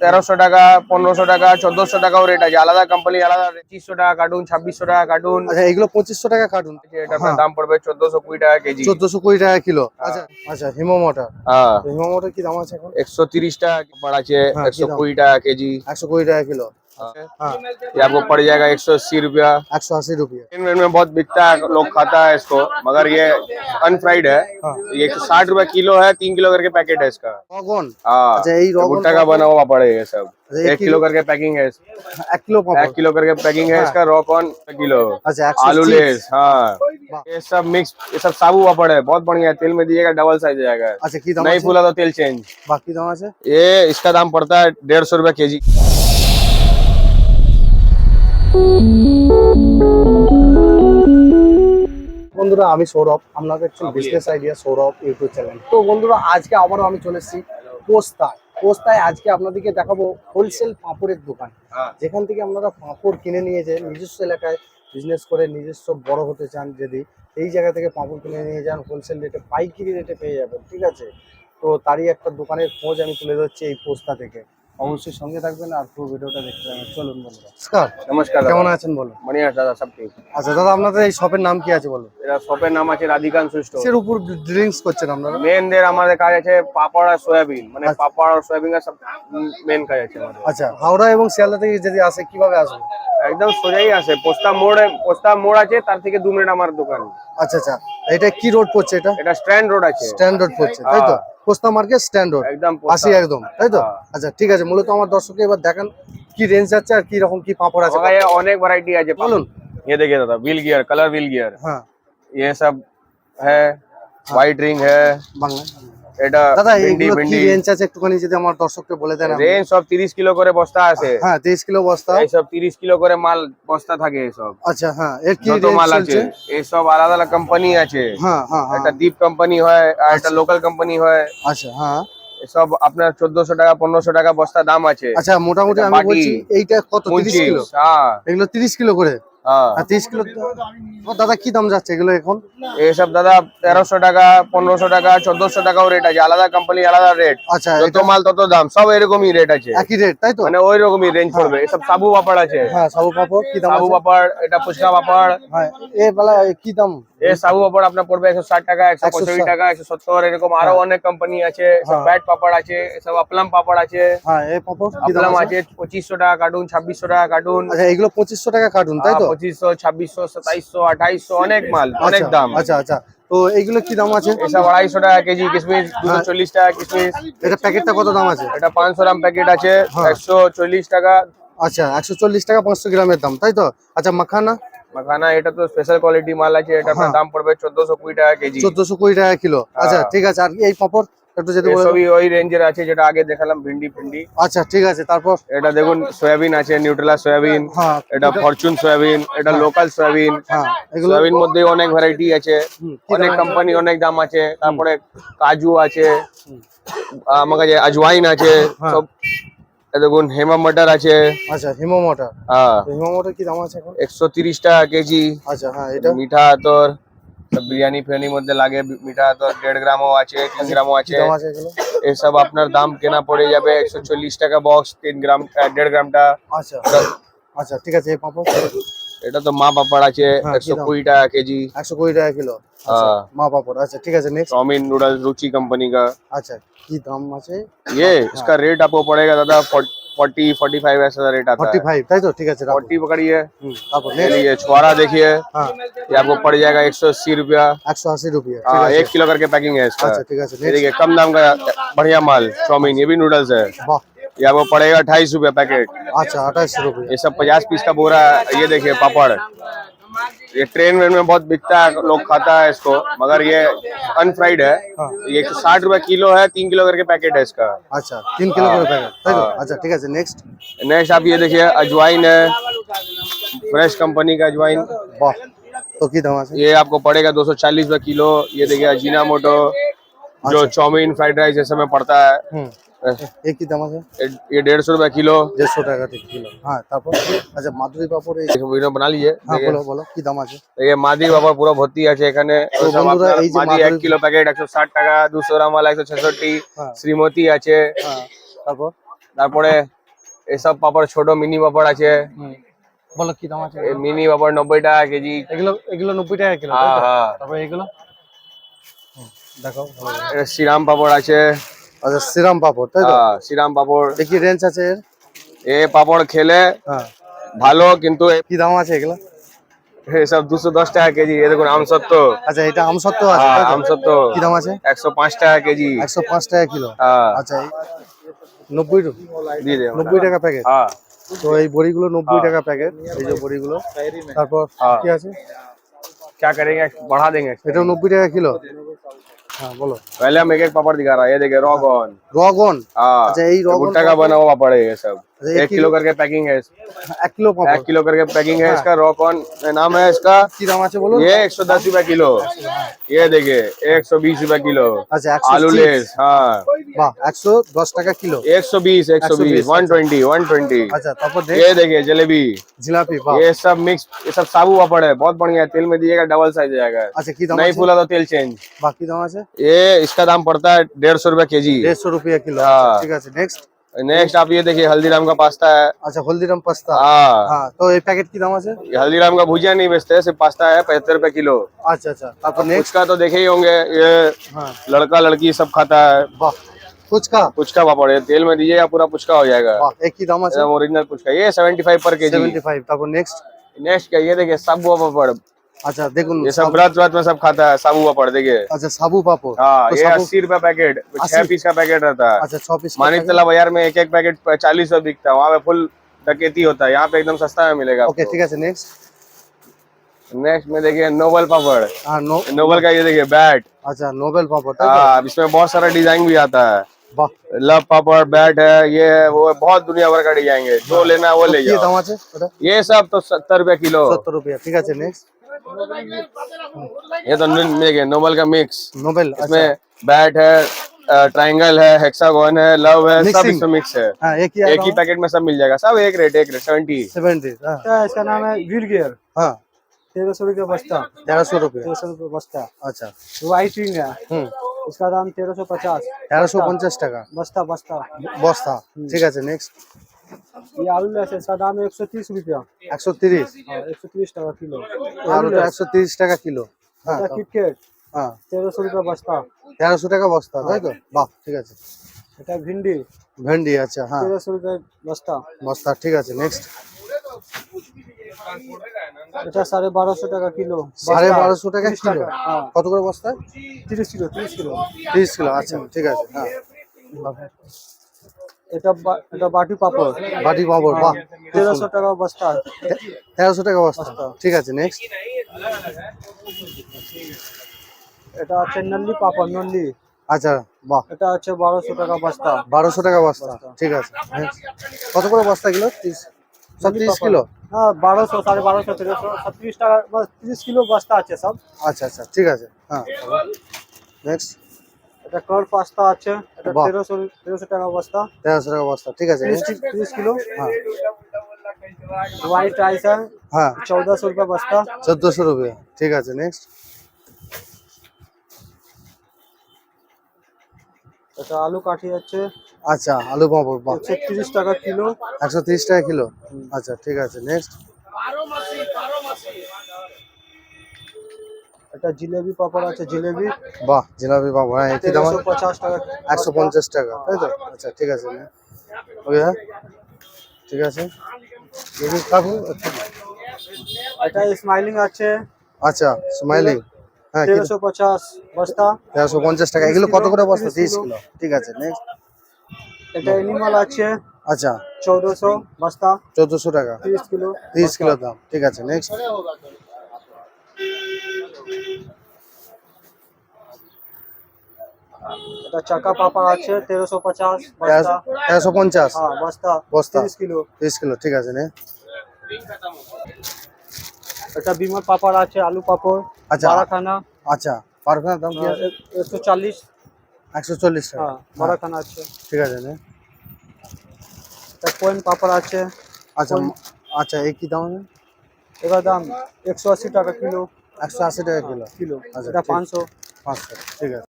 তেরোশো টাকা পনেরোশো টাকা চোদ্দশো টাকাও রেট আছে। আলাদা কোম্পানি আলাদা পঁচিশশো টাকা কার্টুন ছাব্বিশশো টাকা কার্টুন আচ্ছা এগুলো পঁচিশশো টাকা কার্টুন এটা হ্যাঁ। দাম পড়বে চোদ্দশো কুড়ি টাকা কেজি। চোদ্দশো কুড়ি টাকা কিলো। হ্যাঁ। আচ্ছা আচ্ছা হিমোমোটা হ্যাঁ। কি দাম আছে এখন? একশো তিরিশ টাকা আছে হ্যাঁ, একশো কুড়ি টাকা কেজি। একশো কুড়ি টাকা কিলো। हाँ। ये आपको पड़ जाएगा एक सौ अस्सी रूपया। एक सौ अस्सी रूपया। में बहुत बिकता है लोग खाता है इसको मगर ये अनफ्राइड है। ये एक सौ साठ रूपए किलो है तीन किलो करके पैकेट है इसका। हाँ। तो भुट्टा का बना हुआ पड़ेगा सब। एक किलो करके पैकिंग है एक किलो एक किलो करके पैकिंग है इसका रॉ कॉर्न किलो। आलू लेस हाँ। ये सब मिक्स ये सब साबु पापड़ है बहुत बढ़िया तेल में दिएगा डबल साइज़ जाएगा। नहीं फूला तो तेल चेंज बाकी ये इसका दाम पड़ता है डेढ़ सौ रूपया के जी বন্ধুরা আমি সৌরভ। আপনাদের একটু business idea Sourav YouTube channel তো বন্ধুরা আজকে আবারও আমি চলে এসেছি পোস্তায়। পোস্তায় আজকে আপনাদেরকে দেখাবো হোলসেল পাঁপড়ের দোকান। হ্যাঁ। যেখান থেকে আপনারা পাঁপড় কিনে নিয়ে যে নিজস্ব এলাকায় বিজনেস করে নিজস্ব বড় হতে চান যদি এই জায়গা থেকে পাঁপড় কিনে নিয়ে যান হোলসেল রেটে পাইকারি রেটে পেয়ে যাবেন ঠিক আছে? তো তারই একটা দোকানের খোঁজ আমি তুলে ধরছি এই পোস্তা থেকে। অবশ্যই সঙ্গে থাকবেন আর পুরো ভিডিওটা দেখতে চলুন বন্ধুরা। নমস্কার। নমস্কার কেমন আছেন বলুন মানে দাদা সব ঠিক? আচ্ছা দাদা আপনাদের এই শপের নাম কি আছে বলুন এটা শপের নাম আছে রাধিকান সুস্টো এর উপর ড্রিঙ্কস করছেন আপনারা? মেন দের আমাদের কাজ আছে পাপড় আর সয়াবিন। মানে আচ্ছা। পাপড় আর সয়াবিন আর সব মেন কাজ আছে আমাদের। আচ্ছা হাওড়া এবং শিয়ালদা থেকে যদি আসে কীভাবে আসবে? একদম সোজাই আসে। পোস্তা মোড়ে পোস্তা মোড় আছে তার থেকে দু মিনিট আমার দোকান। আচ্ছা আচ্ছা। এটা কি রোড পড়ছে এটা? এটা স্ট্যান্ড রোড আছে। স্ট্যান্ড রোড পড়ছে তাই তো? হ্যাঁ। পোস্তা মার্কেট স্ট্যান্ড রোড একদম পাশে একদম তাই তো হ্যাঁ। আচ্ছা ঠিক আছে মূলত আমার দর্শককে এবার দেখান কি রেঞ্জ যাচ্ছে আর কি রকম কি পাপড় আছে ওখানে অনেক ভ্যারাইটি আছে বলুন ये देखिए दादा wheel gear colour wheel gear হ্যাঁ ये सब है व्हाइट रिंग है বাংলা এটা দাদা ভিন্ডি কি রেঞ্জ আছে একটুখানি যদি আমার দর্শককে বলে দেন রেঞ্জ সব 30 কিলো করে বস্তা আছে। হ্যাঁ কিলো বস্তা। এই সব 30 কিলো করে মাল বস্তা থাকে সব আচ্ছা হ্যাঁ এর কি রেঞ্জ মাল আছে চলছে? এই সব আলাদা আলাদা কোম্পানি আছে। হ্যাঁ একটা দীপ কোম্পানি হয় আর একটা লোকাল কোম্পানি হয়। আচ্ছা হ্যাঁ। সব আপনার চোদ্দশো টাকা পনেরোশো টাকা বস্তা দাম আছে। আচ্ছা মোটামুটি আমি বলছি এইটা কত? তিরিশ কিলো? হ্যাঁ। এগুলো তিরিশ কিলো করে? তিরিশ কিলো দাদা কি দাম যাচ্ছে এগুলো এখন? এসব দাদা তেরোশো টাকা পনেরোশো টাকা চোদ্দশো টাকাও রেট আছে। আলাদা কোম্পানি আলাদা রেট আচ্ছা যত মাল তত দাম। সব এরকমই রেট আছে। একই রেট তাই তো? মানে ওই রকমই রেঞ্জ পড়বে এসব সাবু পাপড় আছে। হ্যাঁ সাবু পাপড় কি দাম সাবু পাপড় এটা ফুচকা পাপড়। হ্যাঁ এ বেলা কি দাম? এই সাবু পাপড় আপনার পড়বে একশো ষাট টাকা একশো পঁয়ষট্টি টাকা একশো সত্তর এরকম আরও অনেক কোম্পানি আছে হ্যাঁ। ব্যাট পাপড় আছে সব আপলাম পাপড় আছে। হ্যাঁ আপলাম আছে? পঁচিশশো টাকা কার্টুন ছাব্বিশশো টাকা কার্টুন আচ্ছা এগুলো পঁচিশশো টাকা কার্টুন তাই তো? পঁচিশশো ছাব্বিশশো সাতাইশশো আঠাইশশো অনেক মাল অনেক আচ্ছা, দাম। আচ্ছা আচ্ছা। তো এইগুলো কি দাম আছে? এসব আড়াইশো টাকা কেজি কিশমিশ দুশো চল্লিশ টাকা কিশমিশ। এটা প্যাকেটটা কত দাম আছে? এটা পাঁচশো গ্রাম প্যাকেট আছে হ্যাঁ। একশো চল্লিশ টাকা। আচ্ছা একশো চল্লিশ টাকা পাঁচশো গ্রামের দাম তাই তো? আচ্ছা মাখানা? মাখানা এটা তো স্পেশাল কোয়ালিটি মাল আছে এটা আপনার হ্যাঁ। দাম পড়বে চোদ্দশো কুড়ি টাকা কেজি চোদ্দশো কুড়ি টাকা কিলো আচ্ছা হ্যাঁ। ঠিক আছে আর এই পাপড় একটু যদি বলে সবই ওই রেঞ্জের আছে যেটা আগে দেখালাম ভিন্ডি ফিন্ডি আচ্ছা ঠিক আছে তারপর এটা দেখুন সয়াবিন আছে নিউট্রেলা সয়াবিন হ্যাঁ এটা ফরচুন সয়াবিন এটা লোকাল সয়াবিন হ্যাঁ এগুলো সয়াবিন মধ্যে অনেক ভ্যারাইটি আছে হুম, কি অনেক দাম আছে? কোম্পানি অনেক দাম আছে তারপরে কাজু আছে আমার কাছে আজওয়াইন আছে হ্যাঁ। সব এ দেখুন হেমা মটর আছে। আচ্ছা হেমা মটর। হ্যাঁ। হেমা মোটর কি দাম আছে এখন? একশো তিরিশ টাকা কেজি। আচ্ছা হ্যাঁ এটা মিঠা আতর বিরিয়ানি ফিরিয়ানির মধ্যে লাগে মিঠা আতর দেড় গ্রামও আছে তিন গ্রামও কি আছে দাম আছে। এগুলো? এসব আপনার দাম কেনা পড়ে যাবে একশো চল্লিশ টাকা বক্স তিন গ্রাম দেড় গ্রামটা। আচ্ছা আচ্ছা ঠিক আছে পাপড়। এটা তো মা পাপড় আছে হ্যাঁ, একশো কি দাম? কুড়ি টাকা কেজি একশো কুড়ি টাকা কিলো আচ্ছা हाँ মা পাপড় আচ্ছা ঠিক আছে next chowmein noodles Ruchi company का আচ্ছা কি দাম আছে ये इसका रेट आपको पड़ेगा दादा फोर्टी फोर्टी फाइव ऐसा रेट आता ফর্টি है ফাইভ তাই তো ঠিক আছে রাখো फोर्टी पकड़िए হুম, তারপর ये next? लीजिए छुआरा देखिए হ্যাঁ ये आपको पड़ जाएगा एक सौ अस्सी रुपया একশো আশি রুপিয়া ঠিক हाँ আছে एक किलो करके पैकिंग है इसका আচ্ছা ঠিক আছে ये next? देखिए कम दाम का बढ़िया माल चाउमीन ये भी नूडल्स है বাহ या वो पड़ेगा अट्ठाईस रूपए पैकेट। अच्छा अट्ठाईस रूपए ये सब पचास पीस का बोरा ये देखिए पापड़। ये ट्रेन में बहुत बिकता है लोग खाता है इसको मगर ये अनफ्राइड है। हाँ। ये साठ रूपए किलो है तीन किलो करके पैकेट है इसका। अच्छा तीन किलो का हाँ। पैकेट। हाँ। अच्छा ठीक है नेक्स्ट नेक्स्ट आप ये देखिए अजवाइन है। फ्रेश कंपनी का अजवाइन। तो की ये आपको पड़ेगा दो सौ चालीस रूपए किलो। ये देखिए अजीना मोटो जो अच्छा। चौमिन फ्राइड राइस जैसे में पड़ता है। हम्म। হুম এই কি দাম আছে ये- ये डेढ़ सौ रुपए किलो দেড়শো টাকা ঠিক কিলো হ্যাঁ তারপর আচ্ছা মাধুরী পাপড় এই एक वीडियो बना लीजिए হ্যাঁ देखिए বলো বলো কি দাম আছে देखिए मादी बाबा पूरा भर्ती আছে এখানে তো সব বন্ধুরা, আপনার এই যে মাদি এক মাদুরি- কিলো প্যাকেট একশো ষাট টাকা দুশো গ্রাম वाला একশো ছেষট্টি হ্যাঁ শ্রীমতী আছে হ্যাঁ তারপর তারপরে এসব পাপড় ছোট মিনি পাপড় আছে হুম। বলো কি দাম আছে এই মিনি পাপড় নব্বই টাকা কেজি এগুলো এগুলো নব্বই টাকা কিলো হ্যাঁ তাই তো? হ্যাঁ তারপরে এগুলো হুম, দেখো ভালো করে। এটা শ্রীরাম পাপড় আছে আচ্ছা শ্রীরাম পাপড় তাই তো হ্যাঁ, শ্রীরাম পাপড় দেখি রেঞ্জ আছে এর এ পাপড় খেলে হ্যাঁ ভালো কিন্তু কি দাম আছে এগুলো এসব দুশো দশ টাকা কেজি এ দেখুন আমসত্ব আচ্ছা এটা আমসত্ত্ব আছে হ্যাঁ তাই তো? আমসত্ব কি দাম আছে একশো পাঁচ টাকা কেজি একশো পাঁচ টাকা কিলো হ্যাঁ আচ্ছা এই নব্বই টু- দিয়ে দে নব্বই টাকা প্যাকেট হ্যাঁ তো এই বড়িগুলো নব্বই টাকা প্যাকেট এই যে বড়িগুলো তারপর হ্যাঁ। কি আছে क्या करेंगे बढ़ा देंगे এটাও নব্বই টাকা কিলো हाँ बोलो। पहले हम एक एक पापड़ दिखा रहा है। ये देखे रोगोन। रोगोन? हाँ अच्छा यही रोगोन का बना हुआ पापड़ है ये सब। एक किलो करके पैकिंग है एक किलो एक किलो करके पैकिंग है इसका रॉक ऑन नाम है इसका बोलो ये एक सौ दस रूपए किलो ये देखिए एक सौ बीस रूपए किलो आलू लेस हाँ एक सौ दस टका किलो एक सौ बीस एक सौ बीस वन ट्वेंटी वन ट्वेंटी ये देखिए जलेबी जिलापी ये सब मिक्स ये सब साबु पापड़ है बहुत बढ़िया तेल में दिएगा डबल साइज़ जाएगा अच्छा नहीं फूला तो तेल चेंज बाकी ये इसका दाम पड़ता है डेढ़ सौ रूपया के जी डेढ़ सौ रूपया किलो ठीक है नेक्स्ट নেক্সট नेक्स्ट आप ये देखिए हल्दीराम का पास्ता है আচ্ছা হলদিরাম পাস্তা हाँ হ্যাঁ তো এই প্যাকেট কি দাম আছে ये हल्दीराम का भुजिया नहीं बेचते सिर्फ पास्ता है पचहत्तर रुपए किलो আচ্ছা আচ্ছা তারপর নেক্সট पुचका तो देखे ही होंगे ये হ্যাঁ लड़का लड़की सब खाता है বাহ ফুচকা पुचका पापड़ है तेल में दीजिएगा पूरा पुचका हो जाएगा বাহ এই কি দাম আছে एकदम ओरिजिनल पुचका ये seventy five per K G seventy five তারপর নেক্সট नेक्स्ट क्या ये देखिए साबू पापड़ अच्छा देखो ये सब व्रत व्रत में सब खाता है साबू पापड़ देखिए। अच्छा साबू पापड़ हाँ तो ये अस्सी रुपए पैकेट छह पीस का पैकेट रहता है। अच्छा छह पीस मानिक तला बाज़ार में एक एक पैकेट चालीस रुपए बिकता है वहाँ पे फुल डकेती होता है यहाँ पे एकदम सस्ता में मिलेगा ओके ठीक है नेक्स्ट में देखिए नोबल पापड़ नो, नोबल का ये देखिए बैट अच्छा नोबल पापड़ हाँ। इसमें बहुत सारा डिज़ाइन भी आता है। लव पापड़ बैट है ये है वो बहुत दुनिया भर का डिज़ाइन है। जो लेना है वो तो ले जाओ। ये सब तो सत्तर रुपया किलो। सत्तर रुपया ठीक है नेक्स्ट ये तो नोबल का मिक्स नोबल इसमें अच्छा। बैट है ट्रायंगल है हेक्सागोन है लव है सब इसमें मिक्स है। हाँ, एक ही एक ही पैकेट में सब मिल जाएगा। सब एक रेट एक रेट सेवेंटी सेवेंटी इसका नाम है वीर गियर हाँ। तेरह सौ रुपये बस्ता। तेरह सौ रुपये। तेरह सौ रुपये बस्ता। अच्छा। वाइट विंग है। हम्म। इसका दाम तेरह सौ पचास। तेरह सौ पचास टका। बस्ता बस्ता। बस्ता। ठीक है नेक्स्ट ये आलू लेस है इसका दाम एक सौ तीस रुपया একশো তিরিশ हाँ एक सौ तीस टका किलो আলুটা একশো তিরিশ টাকা কিলো হ্যাঁ इसका किटकेट হ্যাঁ तेरह सौ रुपया बस्ता তেরোশো টাকা বস্তা তাই তো বাহ ঠিক আছে এটা भिंडी ভেন্ডি আচ্ছা হ্যাঁ तेरह सौ रुपये बस्ता বস্তা ঠিক আছে নেক্সট এটা সাড়ে বারোশো টাকা কিলো সাড়ে বারোশো টাকা তিরিশ কিলো হ্যাঁ কত করে বস্তা তিরিশ কিলো তিরিশ কিলো তিরিশ কিলো আচ্ছা ঠিক আছে হ্যাঁ এটা এটা বাটি পাপড়। বাটি পাঁপড় বাহ তেরোশো টাকা বস্তা। তেরোশো টাকা বস্তা। ঠিক আছে নেক্সট এটা আছে নল্লি পাপড় নল্লি। আচ্ছা বাহ। এটা আছে বারোশো টাকা বস্তা। বারোশো টাকা বস্তা। ঠিক আছে। কত করে বস্তা কিলো? তিরিশ। সব তিরিশ কিলো? হ্যাঁ বারোশো সাড়ে বারোশো তেরোশো ছত্রিশ টাকা তিরিশ কিলো বস্তা আছে সব। আচ্ছা আচ্ছা ঠিক আছে হ্যাঁ। নেক্সট এটা কর পাস্তা আছে এটা বাহ। তেরোশো তেরোশো টাকা বস্তা তেরোশো টাকা বস্তা ঠিক আছে তিরিশ next। তিরিশ কিলো হ্যাঁ হোয়াইট রাইস है হ্যাঁ चौदह सौ रुपया बस्ता চোদ্দোশো রুপিয়া ঠিক আছে নেক্সট এটা আলু কাঠি আছে আচ্ছা আলু পাঁপড় বাহ একশো তিরিশ টাকা কিলো একশো তিরিশ টাকা কিলো আচ্ছা ঠিক আছে নেক্সট এটা জিলেবি পাপড় আছে জিলেবি। বাহ জিলাপি পাঁপড় হ্যাঁ কি দাম। পঞ্চাশ টাকা। একশো পঞ্চাশ টাকা তাই তো? আচ্ছা ঠিক আছে ওকে হ্যাঁ ঠিক আছে। দেখি এটা স্মাইলিং আছে। আচ্ছা স্মাইলিং হ্যাঁ তেরোশো পঞ্চাশ বস্তা। তেরোশো পঞ্চাশ টাকা এগুলো কত করে বস্তা? তিরিশ কিলো। কিলো ঠিক আছে নেক্সট এটা এনিমাল আছে। আচ্ছা। চৌদ্দশো বস্তা। চোদ্দোশো টাকা। তিরিশ কিলো। তিরিশ কিলো দাম ঠিক আছে নেক্সট এটা চাকা পাপড় আছে তেরোশো বস্তা। তেরোশো পঞ্চাশ। হ্যাঁ বস্তা। বস্তা। তিরিশ কিলো। তিরিশ কিলো ঠিক আছে নে। এটা বিমল পাপড় আছে আলু পাপড় আচ্ছা। বারাখানা। আচ্ছা পারখানার দাম কি আছে? একশো চাল্লিশ। একশো চল্লিশ টাকা। হ্যাঁ বারাখানা আছে। ঠিক আছে নে। এটা কোয়েন পাপড় আছে। আচ্ছা আচ্ছা এই কি দাম? আছে এটার দাম একশো আশি টাকা কিলো। একশো আশি টাকা কিলো। কিলো। আচ্ছা, এটা ঠিক। পাঁচশো। পাঁচশো ঠিক আছে।